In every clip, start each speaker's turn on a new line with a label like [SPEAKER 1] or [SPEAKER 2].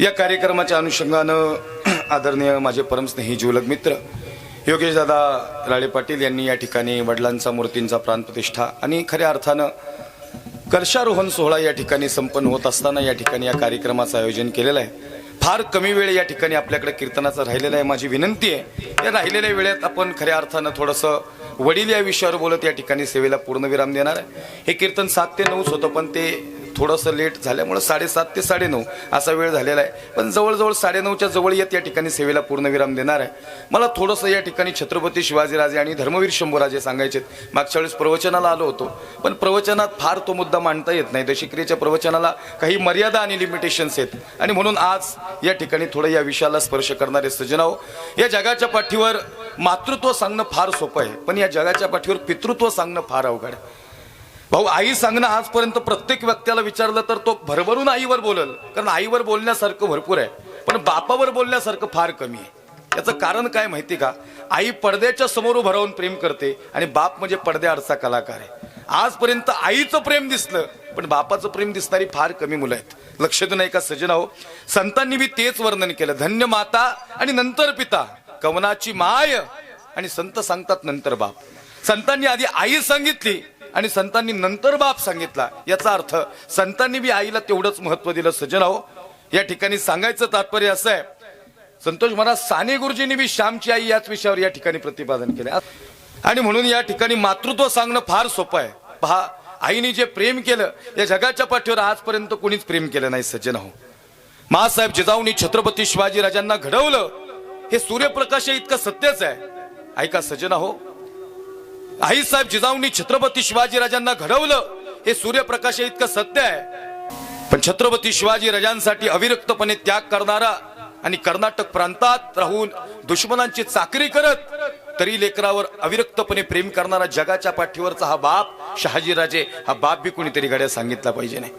[SPEAKER 1] या कार्यक्रमाच्या अनुषंगानं आदरणीय माझे परमस्नेही जीवलग मित्र योगेश दादा राळे पाटील यांनी या ठिकाणी वडिलांचा मूर्तींचा प्राणप्रतिष्ठा आणि खऱ्या अर्थानं कर्षारोहण सोहळा या ठिकाणी संपन्न होत असताना या ठिकाणी या कार्यक्रमाचं आयोजन केलेलं आहे. फार कमी वेळ या ठिकाणी आपल्याकडे कीर्तनाचा राहिलेला आहे. माझी विनंती आहे या राहिलेल्या वेळेत आपण खऱ्या अर्थानं थोडंसं वडील या विषयावर बोलत या ठिकाणी सेवेला पूर्णविराम देणार आहे. हे कीर्तन सात ते नऊच होतं पण ते थोडंसं लेट झाल्यामुळं साडेसात ते साडेनऊ असा वेळ झालेला आहे. पण जवळजवळ साडेनऊच्या जवळ येत या ठिकाणी सेवेला पूर्णविराम देणार आहे. मला थोडंसं या ठिकाणी छत्रपती शिवाजीराजे आणि धर्मवीर शंभूराजे सांगायचे मागच्या वेळेस प्रवचनाला आलो होतो. पण प्रवचनात फार तो मुद्दा मांडता येत नाही. दशिक्रियेच्या प्रवचनाला काही मर्यादा आणि लिमिटेशन्स आहेत. आणि म्हणून आज या ठिकाणी थोडं या विषयाला स्पर्श करणारे सजनाव या जगाच्या पाठीवर मातृत्व सांगणं फार सोपं आहे. पण या जगाच्या पाठीवर पितृत्व सांगणं फार अवघड आहे. भाऊ आई सांगणं आजपर्यंत प्रत्येक व्यक्तीला विचारलं तर तो भरभरून आईवर बोलल. कारण आईवर बोलण्यासारखं भरपूर आहे. पण बापावर बोलण्यासारखं फार कमी आहे. याचं कारण काय माहिती का? आई पडद्याच्या समोर उभं प्रेम करते आणि बाप म्हणजे पडद्याआडचा कलाकार आहे. आजपर्यंत आईचं प्रेम दिसलं पण बापाचं प्रेम दिसणारी फार कमी मुलं आहेत. लक्ष देऊन एका सजन हो संतांनी बी तेच वर्णन केलं. धन्य माता आणि नंतर पिता. कवनाची माय आणि संत सांगतात नंतर बाप. संतांनी आधी आई सांगितली आणि संतांनी नंतर बाप सांगितला. याचा अर्थ संतांनी बी आईला तेवढंच महत्त्व दिलं. सजन आहो या ठिकाणी सांगायचं तात्पर्य असं आहे. संतोष महाराज साने गुरुजींनी बी श्यामची आई याच विषयावर या ठिकाणी प्रतिपादन केले. आणि म्हणून या ठिकाणी मातृत्व सांगणं फार सोपं आहे. पहा आईने जे प्रेम केलं या जगाच्या पाठीवर आजपर्यंत कोणीच प्रेम केलं नाही सज्जन हो महासाहेब जिजाऊनी छत्रपती शिवाजी राजांना घडवलं. हे सूर्यप्रकाश इतकं सत्यच आहे. ऐका सज्जन हो आईसाहेब जिजाऊंनी छत्रपती शिवाजी राजांना घडवलं हे सूर्यप्रकाश इतकं सत्य आहे. पण छत्रपती शिवाजी राजांसाठी अविरक्तपणे त्याग करणारा आणि कर्नाटक प्रांतात राहून दुश्मनांची चाकरी करत तरी लेकरावर अविरक्तपणे प्रेम करणारा जगाच्या पाठीवरचा हा बाप शहाजीराजे हा बाप बी कोणीतरी गड्या सांगितला पाहिजे नाही.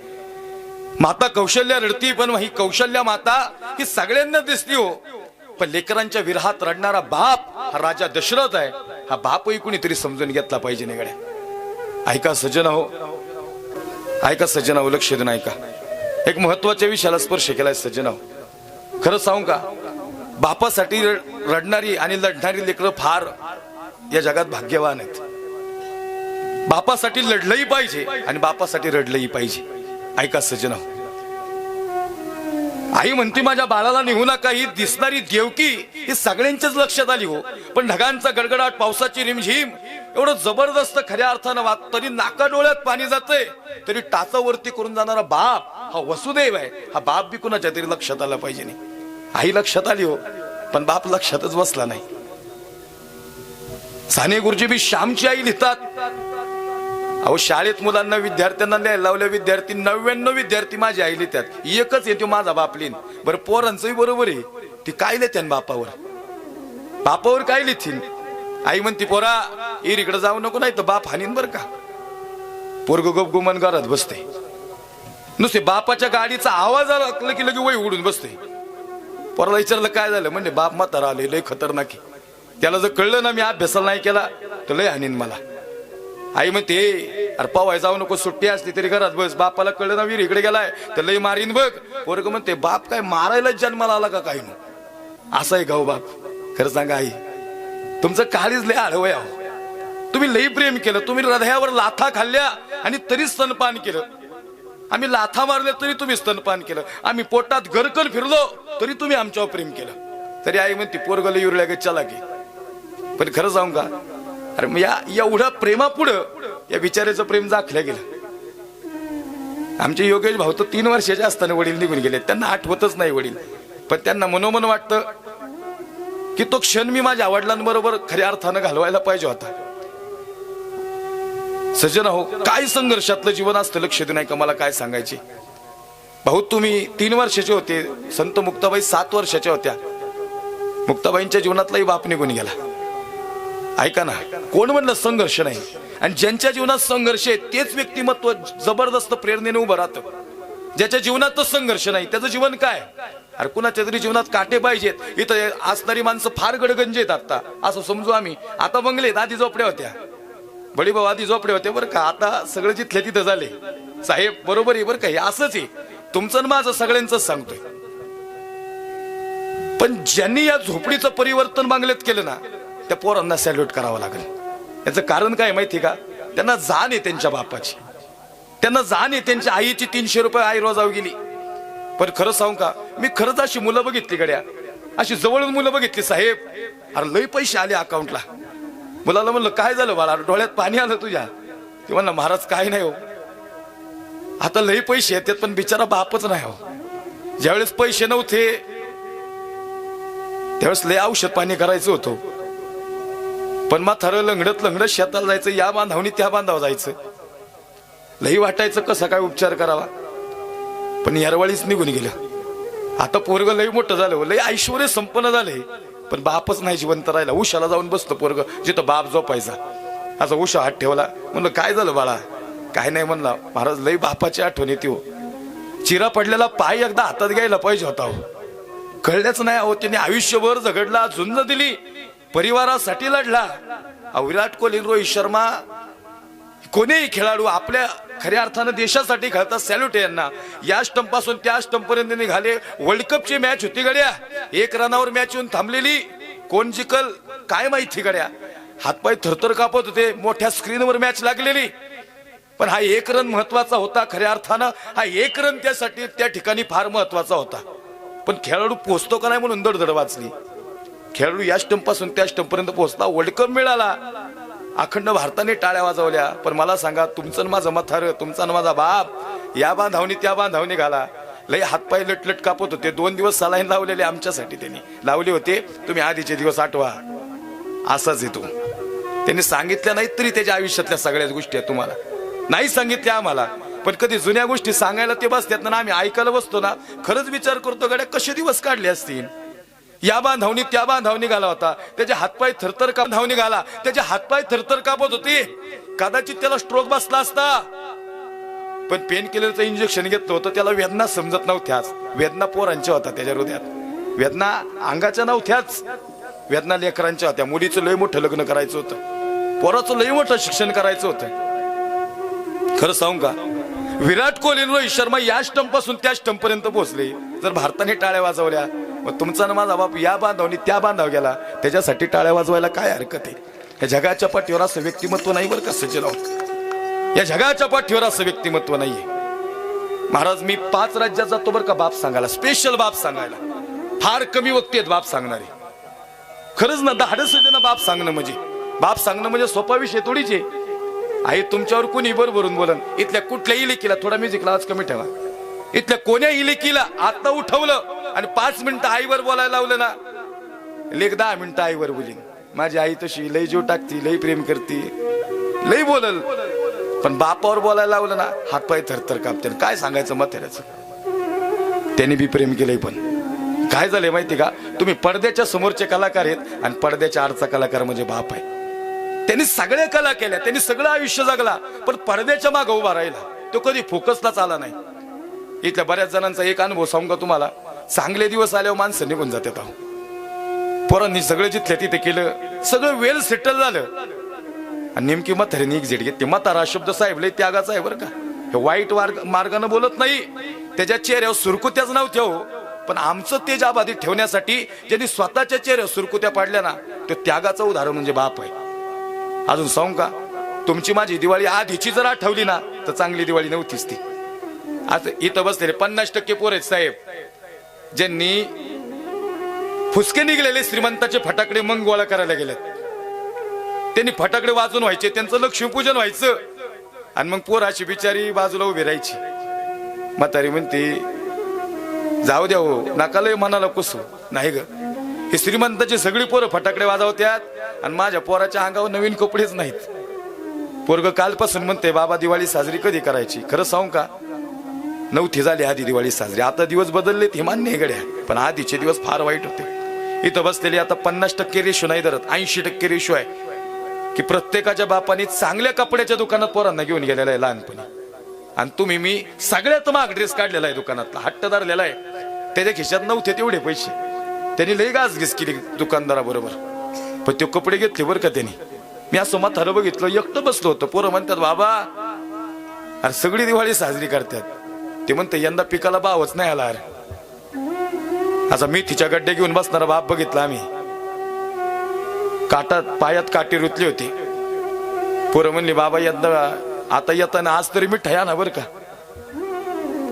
[SPEAKER 1] माता कौशल्या रडती पण ही कौशल्या माता ही सगळ्यांना दिसली हो. पण लेकरांच्या विरहात रडणारा बाप हा राजा दशरथ आहे. हा बापही कुणीतरी समजून घेतला पाहिजे निगड्या ऐका सज्जन हो ऐका सज्जन हो लक्ष देऊन ऐका. एक महत्त्वाच्या विषयाला स्पर्श केलाय सज्जन हो खरं सांगू का? बापासाठी रडणारी आणि लढणारी लेकरं फार या जगात भाग्यवान आहेत. बापासाठी लढलंही पाहिजे आणि बापासाठी रडलंही पाहिजे. ऐका सज्जन हो आई म्हणते माझ्या बाळाला निघू नका ही दिसणारी देवकी ही सगळ्यांच्याच लक्षात आली हो. पण ढगांचा गडगडाट पावसाची रिमझिम एवढं जबरदस्त खऱ्या अर्थानं वाद तरी नाका डोळ्यात पाणी जातंय. तरी टाचावरती करून जाणारा बाप हा वसुदेव आहे. हा बाप बी कुणाच्या तरी लक्षात आला पाहिजे नाही. आई लक्षात आली हो पण बाप लक्षातच बसला नाही. साने गुरुजी बी श्यामची आई लिहितात अहो शाळेत मुलांना विद्यार्थ्यांना लिहायला लावल्या विद्यार्थी नव्याण्णव विद्यार्थी माझी आई त्यात. एकच येतो माझा बाप लिहिन बरं पोरांचंही बरोबर आहे. ती काय लिहित्यान बापावर? बापावर काय लिहितील? आई म्हणती पोरा इकडे जाऊ नको नाही तर बाप हानीन बर का. पोरग गप गुमन घरात बसते नुसते बापाच्या गाडीचा आवाज आला की लगे वय उडून बसते पोराला विचारलं काय झालं? म्हणजे बाप म्हातारा आले लय खतरनाक त्याला जर कळलं ना मी अभ्यासाला नाही केला तर लय हानीन मला. आई म्हणते अरे पवाय जाऊ नको सुट्टी असली तरी घरात बस. बापाला कळलं ना वीर इकडे गेलाय तर लई मारीन बघ. पोरग म्हणते बाप काय मारायला जन्माला आला का काही मग असं आहे गाऊ बाप. खरं सांगा आई तुमचं काळीच लय आळवय आहो तुम्ही लई प्रेम केलं तुम्ही हृदयावर लाथा खाल्ल्या आणि तरी स्तनपान केलं. आम्ही लाथा मारले तरी तुम्ही स्तनपान केलं. आम्ही पोटात गरकन फिरलो तरी तुम्ही आमच्यावर प्रेम केलं. तरी आई म्हणते पोरगल युरल्या गे चला की. पण खरं सांगू का अरे मग या एवढ्या प्रेमापुढं या बिचाऱ्याचं प्रेम दाखल्या गेलं. आमचे योगेश भाऊ तर तीन वर्षाचे असताना वडील निघून गेले. त्यांना आठवतच नाही वडील. पण त्यांना मनोमन वाटतं की तो क्षण मी माझ्या वडिलांबरोबर खऱ्या अर्थानं घालवायला पाहिजे होता. सज्जन हो काय संघर्षातलं जीवन असतं लक्ष देऊ नाही का मला काय सांगायचे. भाऊ तुम्ही तीन वर्षाचे होते. संत मुक्ताबाई सात वर्षाच्या होत्या. मुक्ताबाईंच्या जीवनातलाही बाप निघून गेला. ऐका ना कोण म्हणलं संघर्ष नाही. आणि ज्यांच्या जीवनात संघर्ष आहे तेच व्यक्तिमत्व जबरदस्त प्रेरणेने उभं राहतं. ज्याच्या जीवनातच संघर्ष नाही त्याचं जीवन काय? अरे कुणाच्या तरी जीवनात काटे पाहिजेत. इथं असणारी माणसं फार गडगंज आहेत आता. असं समजू आम्ही. आता बंगलेत आधी झोपड्या होत्या. बळी भाऊ आधी झोपडे होते बरं का? आता सगळं जिथल्या तिथं झाले. साहेब बरोबर आहे बरं का? हे असंच आहे. तुमचं माझं सगळ्यांच सांगतोय. पण ज्यांनी या झोपडीचं परिवर्तन बांगलेत केलं ना त्या पोरांना सॅल्यूट करावं लागेल. याचं कारण काय माहिती का? त्यांना जाण आहे त्यांच्या बापाची. त्यांना जाण आहे त्यांच्या आईची तीनशे रुपये आई रोजाव गेली. पण खरं सांगू का? मी खरंच अशी मुलं बघितली गड्या. अशी जवळून मुलं बघितली साहेब. अरे लय पैसे आले अकाउंटला मुलाला म्हणलं काय झालं बाळा? डोळ्यात पाणी आलं तुझ्या. ते म्हणलं महाराज काय नाही हो. आता लय पैसे येतात पण बिचारा बापच नाही हो. ज्यावेळेस पैसे नव्हते त्यावेळेस लय औषध पाणी करायचं होतं. पण मग म्हातारं लंगडत लंगडत शेताला जायचं या बांधावनी त्या बांधाव जायचं. लई वाटायचं कसं काय उपचार करावा. पण यारवाळीच निघून गेलं. आता पोरग लई मोठं झालं हो, लई ऐश्वर संपन्न झाले पण बापच नाही जिवंत राहिला. उशाला जाऊन बसतो पोरग जिथं बाप झोपायचा. असा उशा हात ठेवला. म्हणलं काय झालं बाळा? काय नाही म्हणला महाराज लई बापाची आठवण येते हो. चिरा पडलेला पाय एकदा हातात घ्यायला पाहिजे होता हो. कळल्याच नाही अहो त्यांनी आयुष्यभर झगडला झुंज दिली. परिवारासाठी लढला. विराट कोहली रोहित शर्मा कोणीही खेळाडू आपल्या खऱ्या अर्थानं देशासाठी खेळतात. सॅल्यूट यांना. या स्टंपासून त्या स्टंप पर्यंत निघाले. वर्ल्ड कपची मॅच होती गड्या. एक रनावर मॅच येऊन थांबलेली. कोण जिकल काय माहिती गड्या. हातपाय थरथर कापत होते. मोठ्या स्क्रीनवर मॅच लागलेली. पण हा एक रन महत्त्वाचा होता खऱ्या अर्थानं. हा एक रन त्यासाठी त्या ठिकाणी फार महत्त्वाचा होता. पण खेळाडू पोचतो का नाही म्हणून दडदड वाचली खेळाडू या स्टंपपासून त्या स्टंप पर्यंत पोहोचला. वर्ल्ड कप मिळाला. अखंड भारताने टाळ्या वाजवल्या. पण मला सांगा तुमचं माझं मथार तुमचा न माझा बाप या बांधावनी त्या बांधावणी घाला. लय हातपाय लटलट कापत होते. दोन दिवस सलाईन लावलेले आमच्यासाठी त्यांनी. लावले होते. तुम्ही आधीचे दिवस आठवा. असाच येतो त्यांनी सांगितल्या नाहीत तरी त्याच्या आयुष्यातल्या सगळ्याच गोष्टी आहेत तुम्हाला. नाही सांगितल्या आम्हाला. पण कधी जुन्या गोष्टी सांगायला ते बसतात ना आम्ही ऐकायला बसतो ना. खरंच विचार करतो गड्या कसे दिवस काढले असतील? या बांधावनी त्या बांधावनी घाला होता. त्याचे हातपाय थरथर का धावणी घाला. त्याचे हातपाय थरथर कापत होते? कदाचित त्याला स्ट्रोक बसला असता. पण पेन किलरचं इंजेक्शन घेतलं होतं त्याला वेदना समजत नव्हत्याच वेदना पोरांच्या होत्या त्याच्या हृदयात. वेदना अंगाच्या नव्हत्याच. वेदना लेकरांच्या होत्या. मुलीचं लय मोठं लग्न करायचं होतं. पोराचं लय मोठं शिक्षण करायचं होतं. खरं सांगू का? विराट कोहली रोहित शर्मा या स्टंपपासून त्या स्टंप पर्यंत पोहोचले. जर भारताने टाळ्या वाजवल्या मग तुमचा ना माझा बाप या बांधावनी त्या बांधाव गेला. त्याच्यासाठी टाळ्या वाजवायला काय हरकत आहे? या जगाच्या पाठीवर असं व्यक्तिमत्व नाही बरं का सचिन या जगाच्या पाठीवर असं व्यक्तिमत्व नाहीये महाराज मी पाच राज्यात जातो बरं का बाप सांगायला. स्पेशल बाप सांगायला. फार कमी व्यक्ती आहेत बाप सांगणारे. खरंच ना धाडस ना बाप सांगणं म्हणजे. बाप सांगणं म्हणजे सोपा विषय थोडीच आहे. आई तुमच्यावर कोणी भरून बोलन. इथल्या कुठल्याही लेकीला थोडा म्युझिकला आवाज कमी ठेवा. इथल्या कोण्याही लेकीला आता उठवलं आणि पाच मिनिटं आईवर बोलायला लावलं ना लेख दहा मिनिटं आईवर बोलीन. माझी आई तशी लई जीव टाकती लई प्रेम करते लई बोलल. पण बापावर बोलायला लावलं ना हातपाय थरथर कापते काय सांगायचं म्हाताऱ्याचं? त्याने बी प्रेम केलंय पण. काय झालंय माहिती का? तुम्ही पडद्याच्या समोरचे कलाकार आहेत आणि पडद्याच्या आडचा कलाकार म्हणजे बाप आहे. त्यांनी सगळ्या कला केल्या त्यांनी सगळं आयुष्य जगला पण पडद्याच्या मागं उभा राहिला. तो कधी फोकसलाच आला नाही. इथल्या बऱ्याच जणांचा एक अनुभव सांगू का तुम्हाला? चांगले दिवस आल्यावर माणसं निघून जातात अहो. पोरांनी सगळं जिथल्या तिथे केलं सगळं वेल सेटल झालं. आणि नेमकी म्हातारीने एक झेट घेतली. म्हातारा शब्द साहेब लय त्यागाचा आहे बरं का. हे वाईट मार्ग मार्गानं बोलत नाही. त्याच्या चेहऱ्यावर सुरकुत्याच नव्हत्या हो. पण आमचं तेज आबाधित ठेवण्यासाठी ज्यांनी स्वतःच्या चेहऱ्यावर सुरकुत्या पाडल्या ना तो त्यागाचं उदाहरण म्हणजे बाप आहे. अजून सांगू का? तुमची माझी दिवाळी आधीची जर आठवली ना तर चांगली दिवाळी नव्हतीच ती. आता इथं बसलेले पन्नास टक्के पोर आहेत साहेब. ज्यांनी फुसके निघलेले श्रीमंताचे फटाकडे मग गोळा करायला गेलेत. त्यांनी फटाकडे वाजून व्हायचे त्यांचं लक्ष्मीपूजन व्हायचं. आणि मग पोर अशी बिचारी बाजूला उभी राहायची. म्हातारी म्हणते जाऊ द्या हो नका लय मनाला कुसू. नाही ग हे श्रीमंताची सगळी पोरं फटाकडे वाजवत्यात आणि माझ्या पोराच्या अंगावर नवीन कपडेच नाहीत. पोरग कालपासून म्हणते बाबा दिवाळी साजरी कधी करायची? खरं सांगू का? नव्हती झाली आधी दिवाळी साजरी. आता दिवस बदललेत हे मान्य आहे गड्या. पण आधीचे दिवस फार वाईट होते. इथं बसलेली आता पन्नास टक्के रेशो नाही धरत ऐंशी टक्के रेशो आहे. की प्रत्येकाच्या बापाने चांगल्या कपड्याच्या दुकानात पोरांना घेऊन गेलेला आहे लहानपणी. आणि तुम्ही मी सगळ्यात माग ड्रेस काढलेला आहे दुकानातला हट्ट धरलेला आहे. त्याच्या खिशात नव्हते तेवढे पैसे. त्यांनी लई गाजगीस केली दुकानदाराबरोबर. पण ते कपडे घेतले बरं का त्यांनी? मी असं म्हातारं बघितलं एकटं बसलो होतं. पोरं म्हणतात बाबा अरे सगळी दिवाळी साजरी करतात. ते म्हणते यंदा पिकाला भावच नाही आला अरे असा तिच्या गड्डे घेऊन बसणारा बाप बघितला आम्ही. काटात पायात काठी रुतली होती. पोरं म्हणली बाबा यंदा आता येताना आज तरी मिठाई आणा बरं का.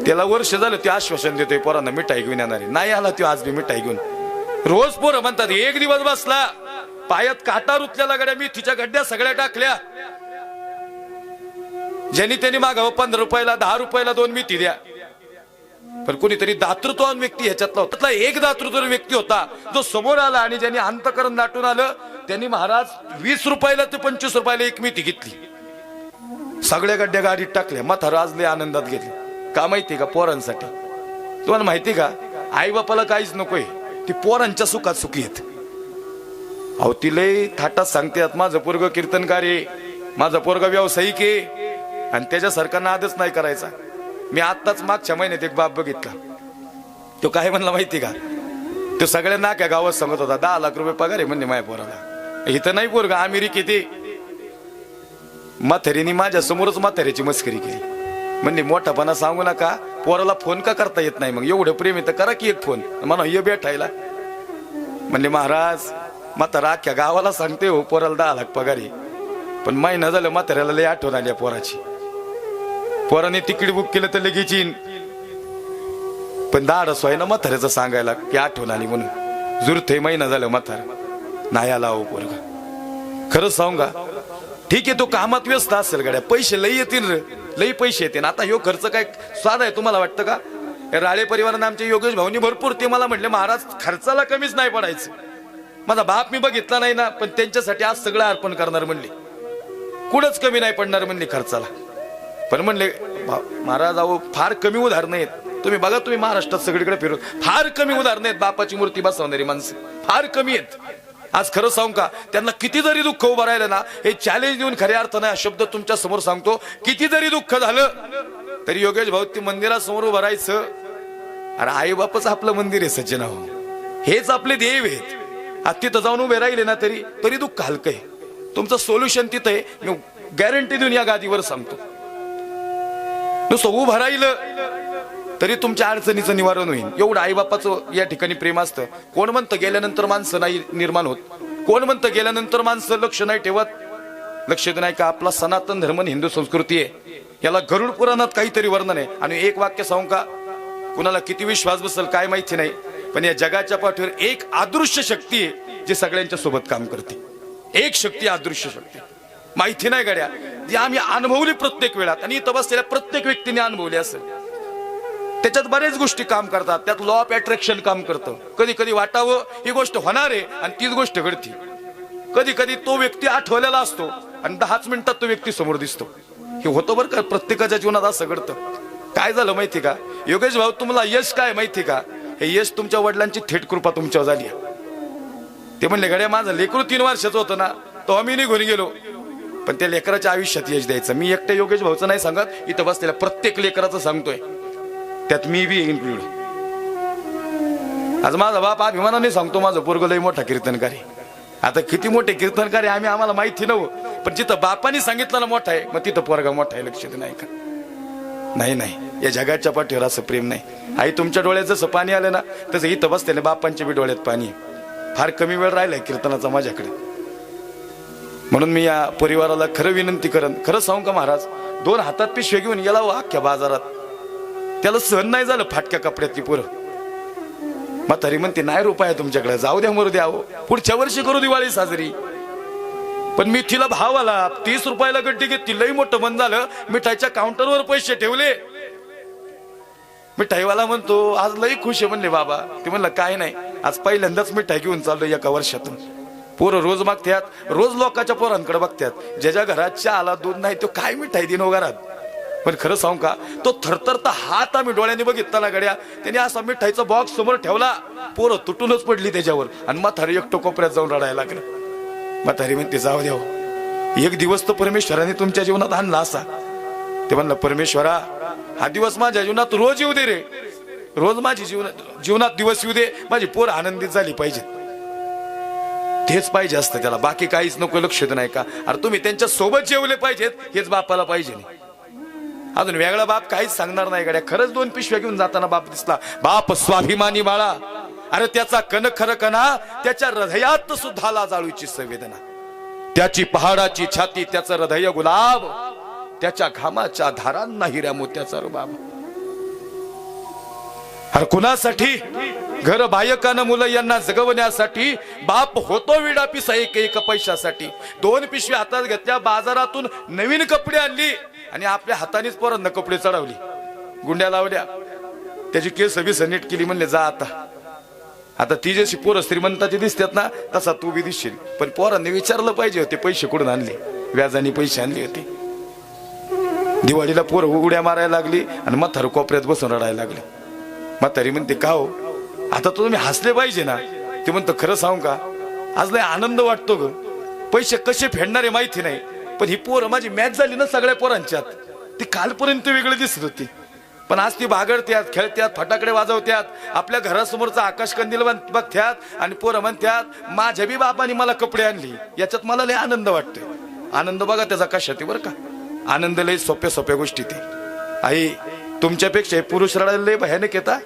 [SPEAKER 1] त्याला वर्ष झालं ते आश्वासन देतोय पोरांना मिठाई घेऊन येणारी नाही आला तो आज मी मिठाई घेऊन. रोज पोरं म्हणतात एक दिवस बसला पायात काटा रुतलेला गड्या तिच्या गड्ड्या सगळ्या टाकल्या. ज्यांनी त्यांनी मागावं पंधरा रुपयाला दहा रुपयाला दोन मेथी द्या. पण कोणीतरी दातृत्वान व्यक्ती ह्याच्यातला होता एक दातृत्व व्यक्ती होता जो समोर आला आणि ज्यांनी अंतकरण दाटून आलं त्यांनी महाराज वीस रुपयाला ते पंचवीस रुपयाला एक मेथी घेतली. सगळ्या गड्ड्या गाडीत टाकल्या म्हातारा आज लय आनंदात घेतले. का माहिती का पोरांसाठी? तुम्हाला माहिती का? आई बापाला काहीच नकोय ती पोरांच्या सुखात सुखी आहेत. अहो ती थाटात सांगतात माझं पोरग कीर्तनकार आहे माझं पोरग व्यावसायिक आहे आणि त्याच्यासारखा नादच नाही करायचा. मी आत्ताच मागच्या महिन्यात एक बाप बघितला. तो काय म्हणला माहिती का? तो सगळ्या नाक्या गावात सांगत होता दहा लाख रुपये पगार आहे म्हणजे माझ्या पोराला. इथं नाही पोरग अमेरिके ते म्हातारीने माझ्या समोरच म्हाताऱ्याची मस्करी केली. म्हणजे मोठापणा सांगू नका पोराला फोन का करता येत नाही मग? एवढं प्रेम येतं तर करा की एक फोन. म्हणा ये भेटायला. म्हणले महाराज म्हातारा अख्ख्या गावाला सांगते हो पोराला दहा लाख पगार आहे. पण महिना झालं म्हाताऱ्याला लय आठवण आली पोराची. पोराने तिकीट बुक केलं तर लगेच येईन. पण दाडस आहे ना म्हाताऱ्याचं सांगायला की आठवण आली म्हणून. जुरते महिना झालं म्हातार. नाही आला हो पोरग. खरंच सांगू का? ठीक आहे तो कामात व्यस्त असेल गाड्या. पैसे लई येतील रे. लई पैसे येतील. आता ह्यो खर्च काय साधा आहे तुम्हाला वाटतं का? या राळे परिवारानं आमच्या योगेश भाऊनी भरपूर ते मला म्हटले महाराज खर्चाला कमीच नाही पडायचं. माझा बाप मी बघितला नाही ना पण त्यांच्यासाठी आज सगळं अर्पण करणार म्हणले. कुठंच कमी नाही पडणार म्हणले खर्चाला. पण म्हणले भा- महाराज अहो फार कमी उदाहरणं आहेत. तुम्ही बघा तुम्ही महाराष्ट्रात सगळीकडे फिरून. फार कमी उदाहरणं आहेत बापाची मूर्ती बसवणारी माणसं. फार कमी आहेत. आज खरं सांगू का? त्यांना किती जरी दुःख उभं राहिलं ना हे चॅलेंज देऊन खऱ्या अर्थानं हा शब्द तुमच्यासमोर सांगतो. किती जरी दुःख झालं तरी योगेश भाऊ ते मंदिरासमोर उभं राहायचं. अरे आई बापच आपलं मंदिर आहे सज्जना हो हेच आपले देव आहेत. आज तिथं जाऊन उभे राहिले ना तरी तरी दुःख हलकं आहे. तुमचं सोल्युशन तिथं आहे. मी गॅरंटी देऊन या गादीवर सांगतो. नुसतं उभं राहिलं तरी तुमच्या अडचणीचं निवारण होईल. एवढं आईबापाचं या ठिकाणी प्रेम असतं. कोण म्हणतं गेल्यानंतर माणसं नाही निर्माण होत? कोण म्हणतं गेल्यानंतर माणसं लक्ष नाही ठेवत? लक्ष नाही का? आपला सनातन धर्म हिंदू संस्कृती आहे. याला गरुड पुराणात काहीतरी वर्णन आहे. आणि एक वाक्य सांगू का? कुणाला किती विश्वास बसेल काय माहिती नाही. पण या जगाच्या पाठीवर एक अदृश्य शक्ती आहे जी सगळ्यांच्या सोबत काम करते. एक शक्ती अदृश्य शक्ती. माहिती नाही गड्या. जी आम्ही अनुभवली प्रत्येक वेळात आणि इथं बसलेल्या प्रत्येक व्यक्तीने अनुभवली असेल. त्याच्यात बरेच गोष्टी काम करतात. त्यात लॉ ऑफ अट्रॅक्शन काम करतं. कधी कधी वाटावं ही गोष्ट होणार आहे आणि तीच गोष्ट घडती. कधी कधी तो व्यक्ती आठवलेला असतो आणि दहाच मिनिटात तो व्यक्ती समोर दिसतो. हे होतं बरं का? प्रत्येकाच्या जीवनात असं घडतं. काय झालं माहिती का? योगेश भाऊ तुम्हाला यश काय माहिती का? हे यश तुमच्या वडिलांची थेट कृपा तुमच्यावर झाली आहे. ते म्हणले गड्या माझं लेकरू तीन वर्षाचं होतं ना तो आम्ही निघून गेलो. पण त्या लेकराच्या आयुष्यात यश द्यायचं. मी एकट्या योगेश भाऊचं नाही सांगत इथं बसलेल्या प्रत्येक लेकराचं सांगतोय. त्यात मी बी इन्क्लूड आज माझा बाप अभिमानाने सांगतो माझं पोरग लय मोठा कीर्तनकारी. आता किती मोठे कीर्तनकारी आम्ही आम्हाला माहिती नव्हतं पण जिथं बापाने सांगितलं ना मोठा आहे मग तिथं पोरगा मोठा आहे लक्ष नाही का? नाही नाही. या जगाच्या पाठीवर असं प्रेम नाही. आई तुमच्या डोळ्यात जसं पाणी आलं ना तसं इथं बसतेले बापांच्या बी डोळ्यात पाणी फार कमी वेळ राहिलाय कीर्तनाचा माझ्याकडे. म्हणून मी या परिवाराला खरं विनंती करन खरं सांगू का महाराज? दोन हातात पिशवे घेऊन गेला हो अख्ख्या बाजारात. त्याला सहन नाही झालं फाटक्या कपड्यातली पोरं. म्हातारी म्हणते नाही रुपया तुमच्याकडे जाऊ द्या मरू द्या हो. पुढच्या वर्षी करू दिवाळी साजरी. पण मी तिला भाव आला तीस रुपयाला गड्डी घेतली लई मोठं मन झालं. मिठाईच्या काउंटरवर पैसे ठेवले. मिठाईवाला म्हणतो आज लई खुश आहे म्हणले बाबा. ते म्हणलं काय नाही आज पहिल्यांदाच मिठाई घेऊन चाललो एका वर्षातून. पोरं रोज मागतात रोज लोकांच्या पोरांकडे बघतात ज्याच्या घरात चहा आला दूध नाही तो काय मिठाई दिन हो घरात? पण खरं सांगू का तो थरथरता हात आम्ही डोळ्याने बघितला ना गड्या. त्याने असा मिठाईचा बॉक्स समोर ठेवला पोरं तुटूनच पडली त्याच्यावर. आणि म्हातारी एकटो कोपऱ्यात जाऊन रडायला लागलं. म्हातारी म्हणते जाऊ द्या हो. एक दिवस तर परमेश्वराने तुमच्या जीवनात आणला असा. ते म्हणलं परमेश्वरा हा दिवस माझ्या जीवनात रोज येऊ दे रे. रोज माझी जीवनात जीवनात दिवस येऊ दे. माझी पोर आनंदित झाली पाहिजेत. तेच पाहिजे असतं त्याला. बाकी काहीच नको लक्ष नाही का? अरे तुम्ही त्यांच्यासोबत जेवले पाहिजेत हेच बापाला पाहिजे नाही. अजून वेगळा बाप काहीच सांगणार नाही गड्या. खरंच दोन पिशव्या घेऊन जाताना बाप दिसला. बाप स्वाभिमानी बाळा. अरे त्याचा कणखर कणा त्याच्या हृदयात सुद्धा लाजाळूची संवेदना. त्याची पहाडाची छाती त्याचं हृदय गुलाब. त्याच्या घामाच्या धारांना हिऱ्या मोत्याचा रुबाब अरे कुणासाठी? घर बायकानं मुलं यांना जगवण्यासाठी बाप होतो विडा पिसा एक एक पैशासाठी. दोन पिशवी हातात घेतल्या बाजारातून नवीन कपडे आणली आणि आपल्या हातानेच पोरांना कपडे चढवली. गुंड्या लावल्या. त्याची केस बीस नीट केली म्हणले जा आता. आता ती जशी पोरं श्रीमंताची दिसतात ना तसा तू बी दिसशील. पण पोरांनी विचारलं पाहिजे होते पैसे कुठून आणले? व्याजाने पैसे आणले होते. दिवाळीला पोरं उड्या मारायला लागली आणि मथार कोपऱ्यात बसून रडायला लागले. मग तरी म्हणते का हो? आता तो तुम्ही हसले पाहिजे ना. ते म्हणतो खरं सांगू का? आज लय आनंद वाटतो ग. पैसे कसे फेडणारे माहिती नाही पण ही पोरं माझी मॅच झाली ना सगळ्या पोरांच्यात. ती कालपर्यंत वेगळी दिसत होती. पण आज ती बागडत्यात खेळत्यात फटाकडे वाजवत्यात आपल्या घरासमोरचा आकाश कंदील बघत्यात आणि पोरं म्हणत्यात माझ्या बी बापाने मला कपडे आणली याच्यात मला लय आनंद वाटतोय. आनंद बघा त्याचा कशात बरं का? आनंद लय सोप्या सोप्या गोष्टी ते. आई तुमच्यापेक्षा पुरुष रडायला लय भयानक येता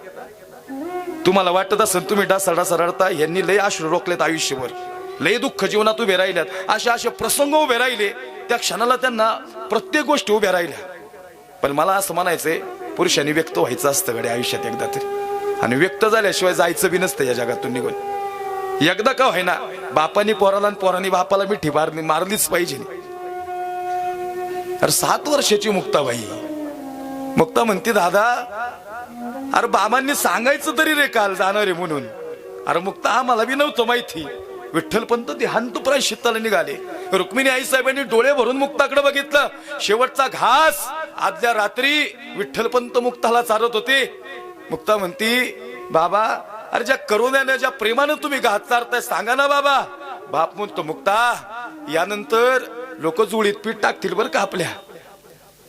[SPEAKER 1] तुम्हाला वाटत असेल तुम्ही डास डासा रडता यांनी लय आश्रू रोखलेत आयुष्यभर. लय दुःख जीवनात उभे राहिल्यात. असे असे प्रसंग उभे राहिले त्या क्षणाला त्यांना प्रत्येक गोष्टी उभ्या राहिल्या. पण मला असं म्हणायचंय पुरुषांनी व्यक्त व्हायचं असतं घडे आयुष्यात एकदा तरी. आणि व्यक्त झाल्याशिवाय जायचं बी नसतं या जगातून निघून. एकदा का व्हायना बापानी पोराला आणि पोरांनी बापाला मिठी मारली मारलीच पाहिजे. अरे सात वर्षाची मुक्ताबाई. मुक्ता म्हणते दादा अरे बाबांनी सांगायचं तरी रे काल जाणार आहे म्हणून. अरे मुक्ता आम्हाला बी नव्हतं माहिती. विठ्ठलपंत ते हंत निघाले. रुक्मिणी आई साहेबांनी डोळे भरून मुक्ताकडे बघितलं. शेवटचा घास आदल्या रात्री विठ्ठलपंत मुक्ताला चालत होते. मुक्ता म्हणती बाबा अरे ज्या करुण्याने ज्या प्रेमानं तुम्ही घात चारताय सांगा ना बाबा. बाप म्हणतो मुक्ता यानंतर लोक जुळीत पीठ टाकतील बरं का आपल्या?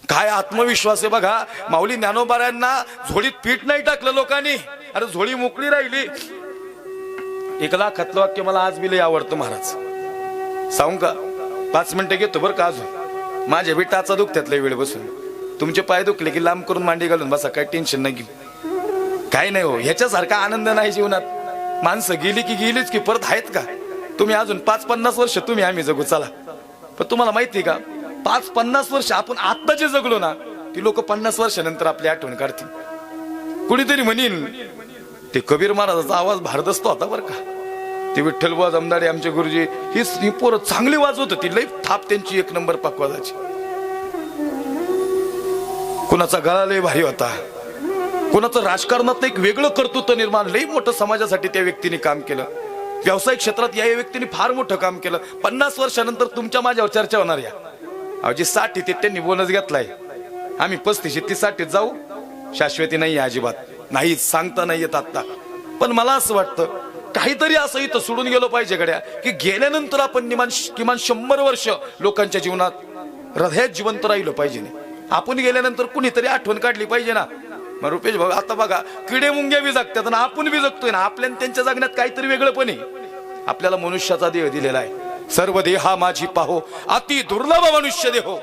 [SPEAKER 1] काय आत्मविश्वास आहे बघा. माऊली ज्ञानोबाऱ्यांना झोळीत पीठ नाही टाकलं लोकांनी. अरे झोळी मोकळी राहिली. एक लाखातलं वाक्य मला आज बी लय आवडतं महाराज. सांगू का? पाच मिनिटं घेतो बरं का अजून? माझ्या बी टाचा दुखत्यातला वेळ बसून. तुमचे पाय दुखले की लांब करून मांडी घालून बसा काही टेन्शन नाही. गेली काय नाही हो ह्याच्यासारखा आनंद नाही जीवनात. माणसं गेली की गेलीच की परत आहेत का? तुम्ही अजून पाच पन्नास वर्ष तुम्ही आम्ही जगू चला. पण तुम्हाला माहिती आहे का? पाच पन्नास वर्ष आपण आत्ता जे जगलो ना ती लोक पन्नास वर्षानंतर आपली आठवण काढतील. कुणीतरी म्हणीन ते कबीर महाराजाचा आवाज भारदस्त होता बरं का. ते विठ्ठलबुवा जमदाडे आमचे गुरुजी ही पोरं चांगली वाजवत होती लई थाप त्यांची एक नंबर पकवाजाची. कुणाचा गळा लय भारी होता. कुणाचं राजकारणात एक वेगळं कर्तृत्व निर्माण लई मोठं समाजासाठी त्या व्यक्तीने काम केलं. व्यावसायिक क्षेत्रात या व्यक्तीने फार मोठं काम केलं. पन्नास वर्षानंतर तुमच्या माझ्यावर चर्चा होणार या. अहो जी साठी ते त्यांनी बोनस घेतलाय. आम्ही पस्तीस ती साठीत जाऊ. शाश्वती नाही अजिबात. नाही सांगता नाही येत आता पण मला असं वाटतं काहीतरी असं इथं सोडून गेलो पाहिजे गड्या की गेल्यानंतर आपण निमान किमान शंभर वर्ष लोकांच्या जीवनात हृदयात जिवंत राहिलो पाहिजे आपण गेल्यानंतर कुणीतरी आठवण काढली पाहिजे ना. मग रुपेश भाऊ आता बघा किडे मुंग्या बी जगतात आणि आपण बी जगतोय ना आपल्या त्यांच्या जगण्यात काहीतरी वेगळं पण आहे. आपल्याला मनुष्याचा देह दिलेला आहे. सर्व देहा माझी पाहो अति दुर्लभ मनुष्य देहो.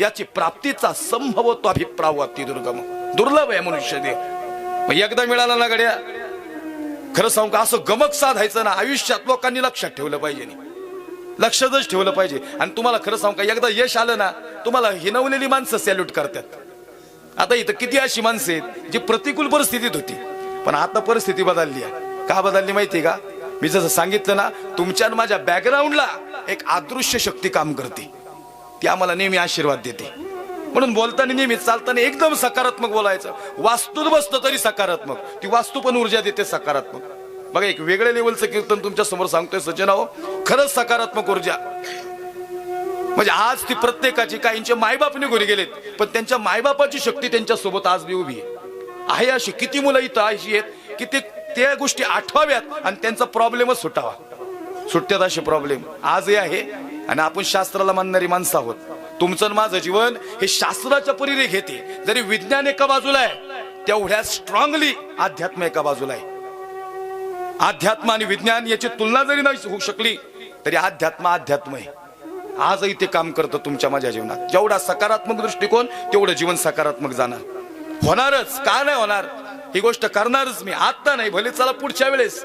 [SPEAKER 1] याची प्राप्तीचा संभवतो अभिप्राव अति दुर्गम. दुर्लभ आहे मनुष्य देह. एकदा मिळाला ना गड्या? खरं सांगू का असं गमक साधायचं ना आयुष्यात लोकांनी लक्षात ठेवलं पाहिजे लक्षातच ठेवलं पाहिजे. आणि तुम्हाला खरं सांगू का एकदा यश आलं ना तुम्हाला हिनवलेली माणसं सॅल्यूट करतात. आता इथं किती अशी माणसं आहेत जी प्रतिकूल परिस्थितीत होती. पण आता परिस्थिती बदलली आहे. का बदलली माहिती का? मी जसं सांगितलं ना तुमच्या आणि माझ्या बॅकग्राऊंडला एक अदृश्य शक्ती काम करते. ती आम्हाला नेहमी आशीर्वाद देते. म्हणून बोलताना नेहमी चालताना एकदम सकारात्मक बोलायचं. वास्तूत बसतं तरी सकारात्मक. ती वास्तू पण ऊर्जा देते सकारात्मक. बघा एक वेगळ्या लेवलचं कीर्तन तुमच्यासमोर सांगतोय सज्जनाहो खरंच सकारात्मक ऊर्जा. म्हणजे आज ती प्रत्येकाची काहींचे मायबाप निघून गेलेत पण त्यांच्या मायबापाची शक्ती त्यांच्यासोबत आज बी उभी आहे. आहे अशी किती मुलं इथं अशी आहेत की ते त्या गोष्टी आठवाव्यात आणि त्यांचा प्रॉब्लेमच सुटावा. सुटत्यात असे प्रॉब्लेम. आजही आहे आणि आपण शास्त्राला मानणारी माणसं आहोत. तुमचं आणि माझं जीवन हे शास्त्राच्या परीने घेते. जरी विज्ञान एका बाजूला आहे तेवढ्या स्ट्रॉंगली अध्यात्म एका बाजूला आहे. अध्यात्म आणि विज्ञान याची तुलना जरी नाही होऊ शकली तरी अध्यात्म अध्यात्म आहे. आजही ते काम करतं तुमच्या माझ्या जीवनात. जेवढा सकारात्मक दृष्टिकोन तेवढं जीवन सकारात्मक जाणार. होणारच. का नाही होणार? ही गोष्ट करणारच मी. आत्ता नाही भले चला पुढच्या वेळेस.